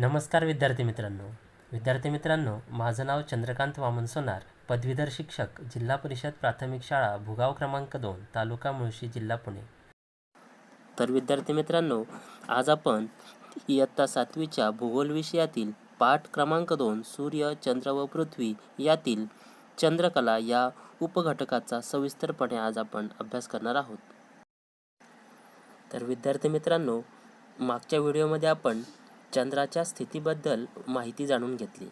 नमस्कार विद्यार्थी मित्रांनो. विद्यार्थी मित्रांनो माझं नाव चंद्रकांत वामन सोनार पदवीधर शिक्षक जिल्हा परिषद प्राथमिक शाळा भुगाव क्रमांक दोन तालुका मुळशी जिल्हा पुणे. तर विद्यार्थी मित्रांनो आज आपण इयत्ता सातवीच्या भूगोल विषयातील पाठ क्रमांक दोन सूर्य चंद्र व पृथ्वी यातील चंद्रकला या उपघटकाचा सविस्तरपणे आज आपण अभ्यास करणार आहोत. तर विद्यार्थी मित्रांनो मागच्या व्हिडिओमध्ये आपण चंद्राच्या स्थितीबद्दल माहिती जाणून घेतली.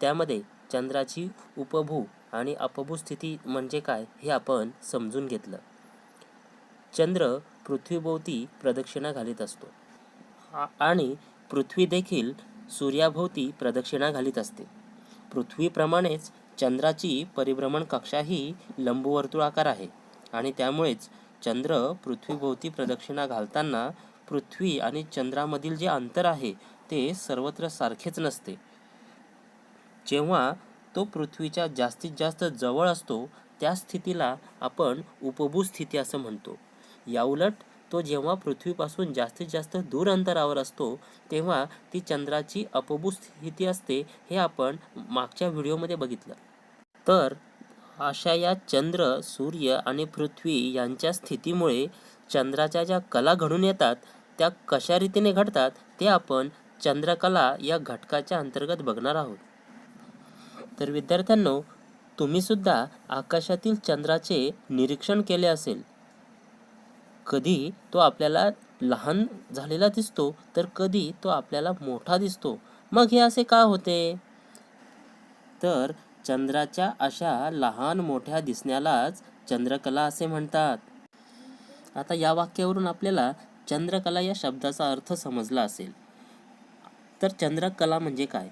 त्यामध्ये चंद्राची उपभू आणि अपभू स्थिती म्हणजे काय हे आपण समजून घेतलं. चंद्र पृथ्वीभोवती प्रदक्षिणा घालीत असतो. आणि पृथ्वी देखील सूर्याभोवती प्रदक्षिणा घालीत असते. पृथ्वीप्रमाणेच चंद्राची परिभ्रमण कक्षाही लंबवर्तुळाकार आहे. आणि त्यामुळेच चंद्र पृथ्वीभोवती प्रदक्षिणा घालताना पृथ्वी आणि चंद्रामधील जे अंतर आहे ते सर्वत्र सारखेच नसते. जेव्हा तो पृथ्वीच्या जास्तीत जास्त जवळ असतो त्या स्थितीला आपण उपभू स्थिती असं म्हणतो. याउलट तो जेव्हा पृथ्वीपासून जास्तीत जास्त दूर अंतरावर असतो तेव्हा ती चंद्राची अपभू स्थिती असते हे आपण मागच्या व्हिडिओमध्ये बघितलं. तर अशा या चंद्र सूर्य आणि पृथ्वी यांच्या स्थितीमुळे चंद्राच्या ज्या कला घडून येतात त्या कशा रीतीने घडतात ते आपण चंद्रकला या घटकाच्या अंतर्गत बघणार आहोत. तर विद्यार्थ्यांनो तुम्ही सुद्धा आकाशातील चंद्राचे निरीक्षण केले असेल. कधी तो आपल्याला लहान झालेला दिसतो तर कधी तो आपल्याला मोठा दिसतो. मग हे असे का होते? तर चंद्राच्या अशा लहान मोठ्या दिसण्यालाच चंद्रकला असे म्हणतात. आता या वाक्यावरून आपल्याला चंद्रकला या शब्दाचा अर्थ समजला असेल. तर चंद्रकला म्हणजे काय?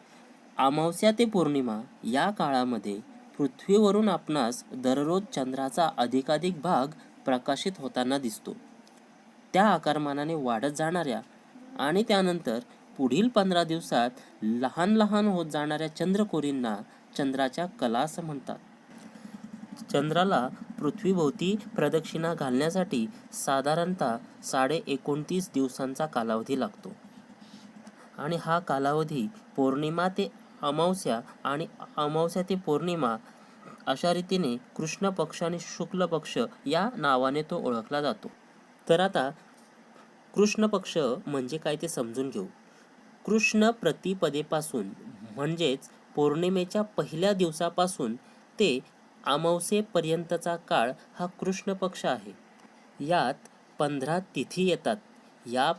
अमावस्या ते पौर्णिमा या काळामध्ये पृथ्वीवरून आपणास दररोज चंद्राचा अधिकाधिक भाग प्रकाशित होताना दिसतो. त्या आकारमानाने वाढत जाणाऱ्या आणि त्यानंतर पुढील पंधरा दिवसात लहान लहान होत जाणाऱ्या चंद्रकोरींना चंद्राच्या कला असं म्हणतात. चंद्राला पृथ्वीभोवती प्रदक्षिणा घालण्यासाठी साधारणतः साडे एकोणतीस दिवसांचा कालावधी लागतो. आणि हा कालावधी पौर्णिमा ते अमावस्या आणि अमावस्या ते पौर्णिमा अशा रीतीने कृष्ण पक्ष आणि शुक्ल पक्ष या नावाने तो ओळखला जातो. तर आता कृष्ण पक्ष म्हणजे काय ते समजून घेऊ. कृष्ण प्रतिपदेपासून म्हणजेच पौर्णिमेच्या पहिल्या दिवसापासून ते अमावसेपर्यंतचा काळ हा कृष्ण पक्ष आहे. यात पंधरा तिथी येतात. या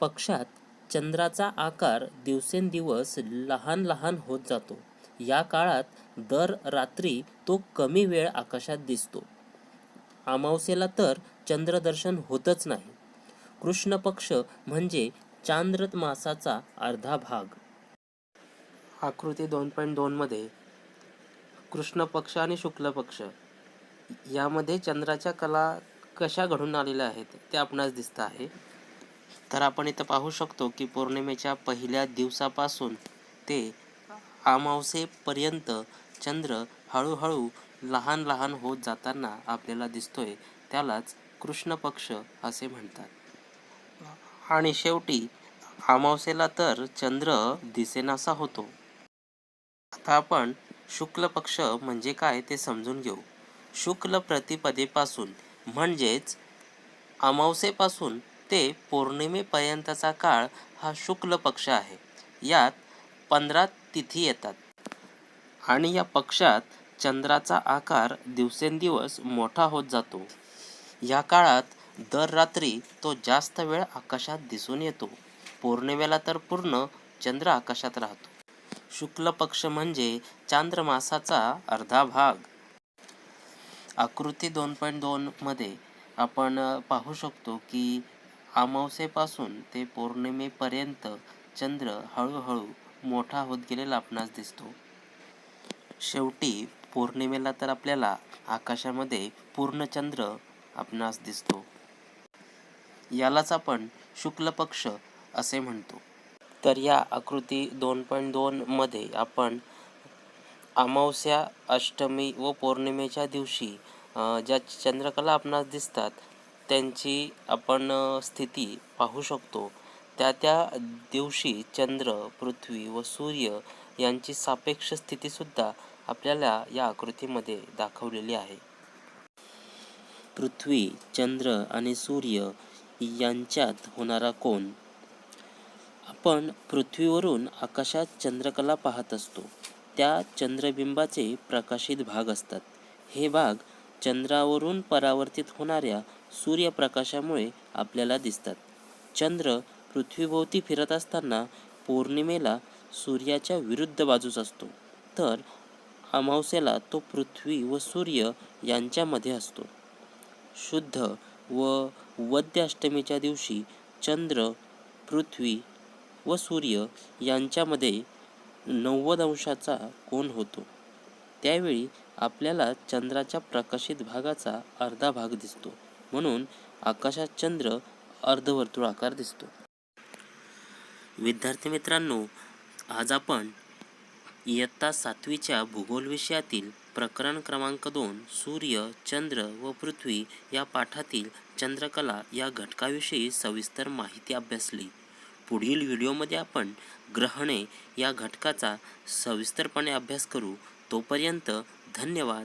पक्षात चंद्राचा आकार दिवसेंदिवस लहान लहान होत जातो. या काळात दर रात्री तो कमी वेळ आकाशात दिसतो. अमावसेला तर चंद्रदर्शन होतच नाही. कृष्ण पक्ष म्हणजे चांद्र मासाचा अर्धा भाग. आकृती दोन पॉईंट दोनमध्ये कृष्ण पक्ष आणि शुक्ल पक्ष यामध्ये चंद्राच्या कला कशा घडून आलेल्या आहेत ते आपणास दिसतं आहे. तर आपण इथं पाहू शकतो की पौर्णिमेच्या पहिल्या दिवसापासून ते अमावसेपर्यंत चंद्र हळूहळू लहान लहान होत जाताना आपल्याला दिसतोय त्यालाच कृष्ण पक्ष असे म्हणतात. आणि शेवटी अमावसेला तर चंद्र दिसेनासा होतो. आता आपण शुक्ल पक्ष म्हणजे काय ते समजून घेऊ. शुक्ल प्रतिपदेपासून म्हणजेच अमावसेपासून ते पौर्णिमेपर्यंतचा काळ हा शुक्ल पक्ष आहे. यात पंधरा तिथी येतात. आणि या पक्षात चंद्राचा आकार दिवसेंदिवस मोठा होत जातो. या काळात दर रात्री तो जास्त वेळ आकाशात दिसून येतो. पौर्णिमेला तर पूर्ण चंद्र आकाशात राहतो. शुक्ल पक्ष म्हणजे चांद्रमासाचा अर्धा भाग. आकृती दोन पॉईंट दोनमध्ये आपण पाहू शकतो की अमावस्येपासून ते पौर्णिमेपर्यंत चंद्र हळूहळू मोठा होत गेलेला आपणास दिसतो. शेवटी पौर्णिमेला तर आपल्याला आकाशामध्ये पूर्ण चंद्र आपणास दिसतो. यालाच आपण शुक्ल पक्ष असे म्हणतो. तर या आकृती दोन पॉईंट दोनमध्ये आपण अमावस्या अष्टमी व पौर्णिमेच्या दिवशी ज्या चंद्रकला आपणास दिसतात त्यांची आपण स्थिती पाहू शकतो. त्या त्या दिवशी चंद्र पृथ्वी व सूर्य यांची सापेक्ष स्थितीसुद्धा आपल्याला या आकृतीमध्ये दाखवलेली आहे. पृथ्वी चंद्र आणि सूर्य यांच्यात होणारा कोण आपण पृथ्वीवरून आकाशात चंद्रकला पाहत असतो. त्या चंद्रबिंबाचे प्रकाशित भाग असतात. हे भाग चंद्रावरून परावर्तित होणाऱ्या सूर्यप्रकाशामुळे आपल्याला दिसतात. चंद्र पृथ्वीभोवती फिरत असताना पौर्णिमेला सूर्याच्या विरुद्ध बाजूस असतो. तर अमावस्येला तो पृथ्वी व सूर्य यांच्यामध्ये असतो. शुद्ध व वद्य अष्टमीच्या दिवशी चंद्र पृथ्वी व सूर्य यांच्यामध्ये नव्वद अंशाचा कोण होतो. त्यावेळी आपल्याला चंद्राच्या प्रकाशित भागाचा अर्धा भाग दिसतो. म्हणून आकाशात चंद्र अर्धवर्तुळाकार दिसतो. विद्यार्थी मित्रांनो आज आपण इयत्ता सातवीच्या भूगोल विषयातील प्रकरण क्रमांक दोन सूर्य चंद्र व पृथ्वी या पाठातील चंद्रकला या घटकाविषयी सविस्तर माहिती अभ्यासली. पुढील व्हिडिओमध्ये आपण ग्रहणे या घटकाचा सविस्तरपणे अभ्यास करू. तोपर्यंत धन्यवाद.